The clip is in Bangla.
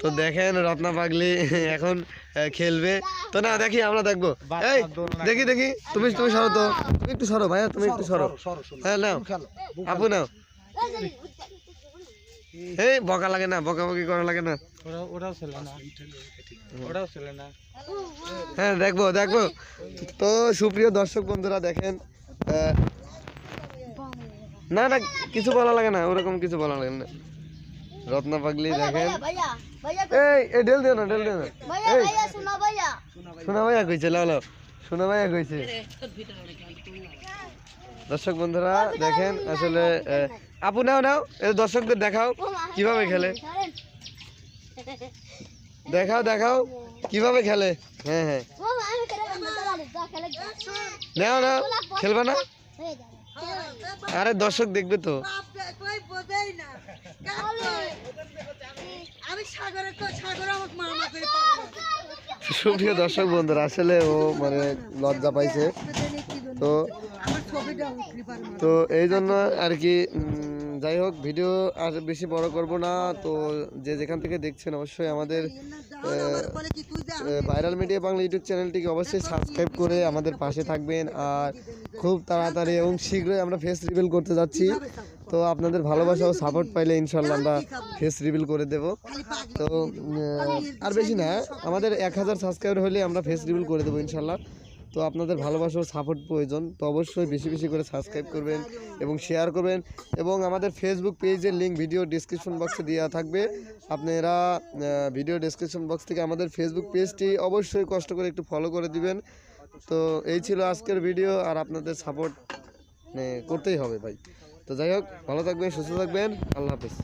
তো দেখেন রত্না পাগলি এখন খেলবে। তো না দেখি আমরা দেখব। এই দেখি দেখি তুমি তুমি সরো তো। তুমি একটু সরো ভাইয়া তুমি একটু সরো। হ্যাঁ নাও। আপু নাও। এই বকা লাগে না বকা বকি করা লাগে না। হ্যাঁ দেখব দেখব। তো সুপ্রিয় দর্শক বন্ধুরা দেখেন না না কিছু বলা লাগে না ওরকম কিছু বলা লাগে না। রত্না পাগলি দেখেন। এই এ ঢেল দিও না ঢেল দিও না। এই। শোনা ভাইয়া। শোনা ভাইয়া কইছে লাও শোনা ভাইয়া কইছে। দর্শক বন্ধুরা দেখেন আসলে আপু নাও নাও। দর্শকদের দেখাও কীভাবে খেলে। দেখাও দেখাও কীভাবে খেলে। হ্যাঁ হ্যাঁ। নাও নাও খেলবে না? আরে দর্শক দেখবে তো। সুপ্রিয় দর্শক বন্ধুরা আসলে ও মানে লজ্জা পাইছে। তো তো এই জন্য আর কি যাই হোক ভিডিও আর বেশি বড় করব না। তো যে যেখান থেকে দেখছেন অবশ্যই আমাদের ভাইরাল মিডিয়া বাংলা ইউটিউব চ্যানেলটিকে অবশ্যই সাবস্ক্রাইব করে আমাদের পাশে থাকবেন। আর খুব তাড়াতাড়ি এবং শীঘ্রই আমরা ফেস রিভিল করতে যাচ্ছি। তো আপনাদের ভালোবাসা ও সাপোর্ট পাইলে ইনশাল্লাহ আমরা ফেস রিভিল করে দেব। তো আর বেশি না, আমাদের এক হাজার সাবস্ক্রাইবার হলে আমরা ফেস রিভিল করে দেবো ইনশাল্লাহ তো আপনাদের ভালোবাসা ও সাপোর্ট প্রয়োজন, তো অবশ্যই বেশি বেশি করে সাবস্ক্রাইব করবেন এবং শেয়ার করবেন এবং আমাদের ফেসবুক পেজের লিঙ্ক ভিডিও ডিসক্রিপশন বক্সে দেওয়া থাকবে। আপনারা ভিডিও ডিসক্রিপশন বক্স থেকে আমাদের ফেসবুক পেজটি অবশ্যই কষ্ট করে একটু ফলো করে দিবেন। তো এই ছিল আজকের ভিডিও আর আপনাদের সাপোর্ট করতেই হবে ভাই। তো যাই হোক ভালো থাকবেন সুস্থ থাকবেন আল্লাহ হাফেজ।